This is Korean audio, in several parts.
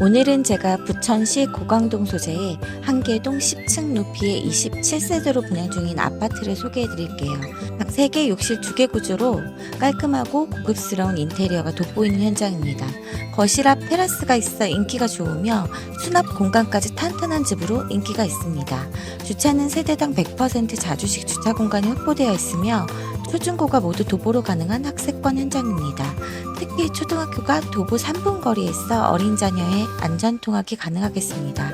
오늘은 제가 부천시 고강동 소재의 한계동 10층 높이의 27세대로 분양 중인 아파트를 소개해 드릴게요. 각 3개 욕실 2개 구조로 깔끔하고 고급스러운 인테리어가 돋보이는 현장입니다. 거실 앞 테라스가 있어 인기가 좋으며 수납 공간까지 탄탄한 집으로 인기가 있습니다. 주차는 세대당 100% 자주식 주차 공간이 확보되어 있으며 초중고가 모두 도보로 가능한 학세권 현장입니다. 특히 초등학교가 도보 3분 거리에 있어 어린 자녀의 안전 통학이 가능하겠습니다.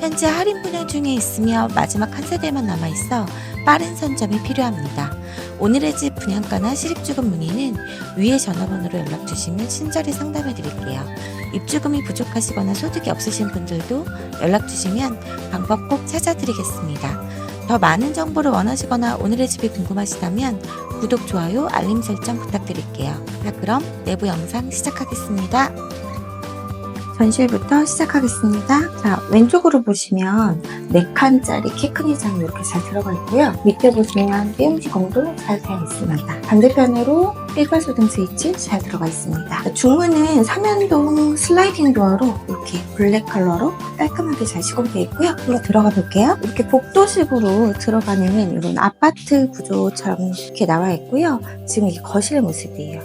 현재 할인 분양 중에 있으며 마지막 한 세대만 남아 있어 빠른 선점이 필요합니다. 오늘의 집 분양가나 실입주금 문의는 위의 전화번호로 연락 주시면 친절히 상담해 드릴게요. 입주금이 부족하시거나 소득이 없으신 분들도 연락 주시면 방법 꼭 찾아드리겠습니다. 더 많은 정보를 원하시거나 오늘의 집이 궁금하시다면 구독, 좋아요, 알림 설정 부탁드릴게요. 자, 그럼 내부 영상 시작하겠습니다. 전실부터 시작하겠습니다. 자, 왼쪽으로 보시면 4칸짜리 키 큰 의자가 이렇게 잘 들어가 있고요. 밑에 보시면 띄움지공도 잘 되어 있습니다. 반대편으로 일괄소 등 스위치 잘 들어가 있습니다. 자, 중문은 삼연동 슬라이딩 도어로 이렇게 블랙 컬러로 깔끔하게 잘 시공되어 있고요. 한번 들어가 볼게요. 이렇게 복도식으로 들어가는 이런 아파트 구조처럼 이렇게 나와 있고요. 지금 이게 거실 모습이에요.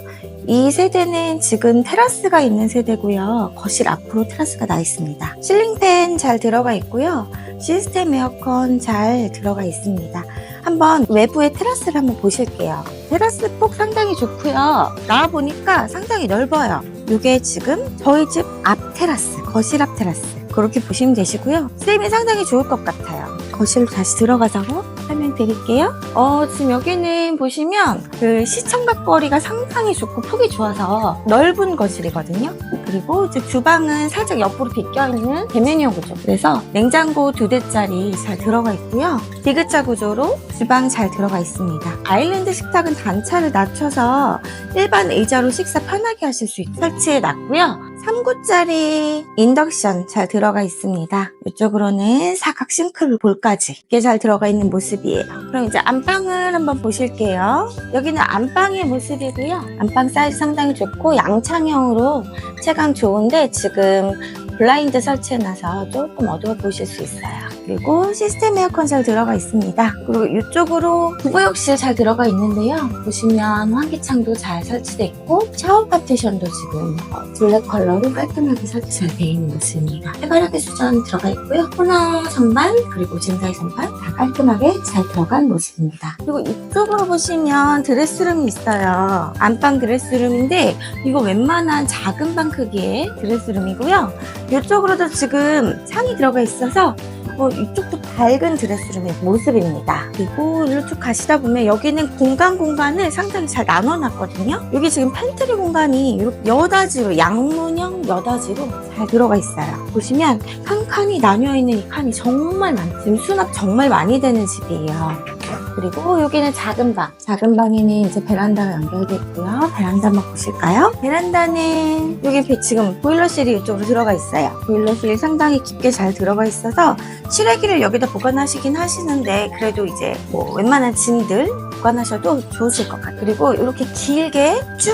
이 세대는 지금 테라스가 있는 세대고요. 거실 앞으로 테라스가 나 있습니다. 실링팬 잘 들어가 있고요. 시스템 에어컨 잘 들어가 있습니다. 한번 외부의 테라스를 한번 보실게요. 테라스 폭 상당히 좋고요. 나와 보니까 상당히 넓어요. 이게 지금 저희 집 앞 테라스, 거실 앞 테라스. 그렇게 보시면 되시고요. 쌤이 상당히 좋을 것 같아요. 거실로 다시 들어가서 설명 드릴게요. 어, 지금 여기는 보시면 그 시청각 거리가 상당히 좋고 폭이 좋아서 넓은 거실이거든요. 그리고 이제 주방은 살짝 옆으로 비껴있는 대면형 구조. 그래서 냉장고 두 대짜리 잘 들어가 있고요. 디귿자 구조로 주방 잘 들어가 있습니다. 아일랜드 식탁은 단차를 낮춰서 일반 의자로 식사 편하게 하실 수 있게 설치해 놨고요. 3구짜리 인덕션 잘 들어가 있습니다. 이쪽으로는 사각 싱크볼 볼까지 이게 잘 들어가 있는 모습이에요. 그럼 이제 안방을 한번 보실게요. 여기는 안방의 모습이고요. 안방 사이즈 상당히 좋고 양창형으로 체감 좋은데 지금 블라인드 설치해놔서 조금 어두워 보실 수 있어요. 그리고 시스템 에어컨 잘 들어가 있습니다. 그리고 이쪽으로 부부욕실 잘 들어가 있는데요. 보시면 환기창도 잘 설치되어 있고 샤워 파티션도 지금 어, 블랙 컬러로 깔끔하게 설치 잘 되어 있는 모습입니다. 해바라기 수전 들어가 있고요. 코너 선반 그리고 젠다이 선반 다 깔끔하게 잘 들어간 모습입니다. 그리고 이쪽으로 보시면 드레스룸이 있어요. 안방 드레스룸인데 이거 웬만한 작은 방 크기의 드레스룸이고요. 이쪽으로도 지금 창이 들어가 있어서 어, 이쪽도 밝은 드레스룸의 모습입니다. 그리고 이쪽 가시다 보면 여기는 공간 공간을 상당히 잘 나눠놨거든요. 여기 지금 팬트리 공간이 이렇게 여다지로 양문형 여다지로 잘 들어가 있어요. 보시면 한 칸이 나뉘어 있는 이 칸이 정말 많죠. 지금 수납 정말 많이 되는 집이에요. 그리고 여기는 작은 방. 작은 방에는 이제 베란다가 연결되어 있고요. 베란다 한번 보실까요? 베란다는 여기 배- 지금 보일러실이 이쪽으로 들어가 있어요. 보일러실이 상당히 깊게 잘 들어가 있어서 실외기를 여기다 보관하시긴 하시는데 그래도 이제 뭐 웬만한 짐들 보관하셔도 좋으실 것 같아요. 그리고 이렇게 길게 쭉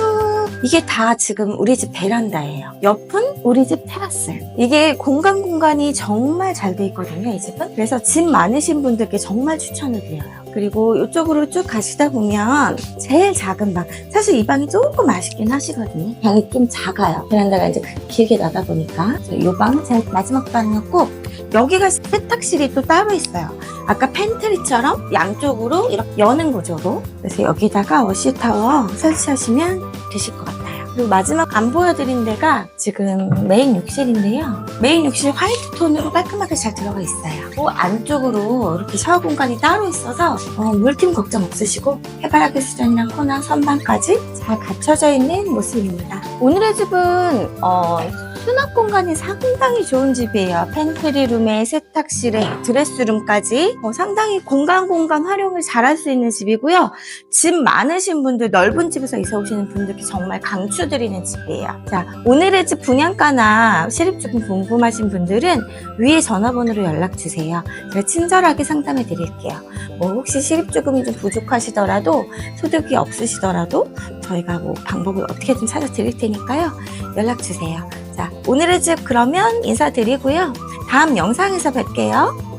이게 다 지금 우리 집 베란다예요. 옆은 우리 집 테라스. 이게 공간 공간이 정말 잘 돼 있거든요. 이 집은. 그래서 짐 많으신 분들께 정말 추천을 드려요. 그리고 이쪽으로 쭉 가시다 보면 제일 작은 방. 사실 이 방이 조금 아쉽긴 하시거든요. 방이 좀 작아요. 베란다가 이제 길게 나다 보니까. 이 방은 제일 마지막 방이었고 여기가 세탁실이 또 따로 있어요. 아까 팬트리처럼 양쪽으로 이렇게 여는 구조로. 그래서 여기다가 워시타워 설치하시면 되실 것 같아요. 그리고 마지막 안 보여드린 데가 지금 메인 욕실인데요. 메인 욕실 화이트 톤으로 깔끔하게 잘 들어가 있어요. 그 안쪽으로 이렇게 샤워 공간이 따로 있어서 어, 물팀 걱정 없으시고 해바라기 수전이랑 코너 선반까지 잘 갖춰져 있는 모습입니다. 오늘의 집은 어, 수납 공간이 상당히 좋은 집이에요. 팬트리룸에 세탁실에 드레스룸까지 어, 상당히 공간 공간 활용을 잘할 수 있는 집이고요. 집 많으신 분들, 넓은 집에서 이사 오시는 분들께 정말 강추드리는 집이에요. 자, 오늘의 집 분양가나 실입주금 궁금하신 분들은 위에 전화번호로 연락 주세요. 제가 친절하게 상담해 드릴게요. 뭐 혹시 실입주금이 좀 부족하시더라도 소득이 없으시더라도 저희가 뭐 방법을 어떻게든 찾아 드릴 테니까요. 연락 주세요. 자, 오늘의 집 그러면 인사드리고요. 다음 영상에서 뵐게요.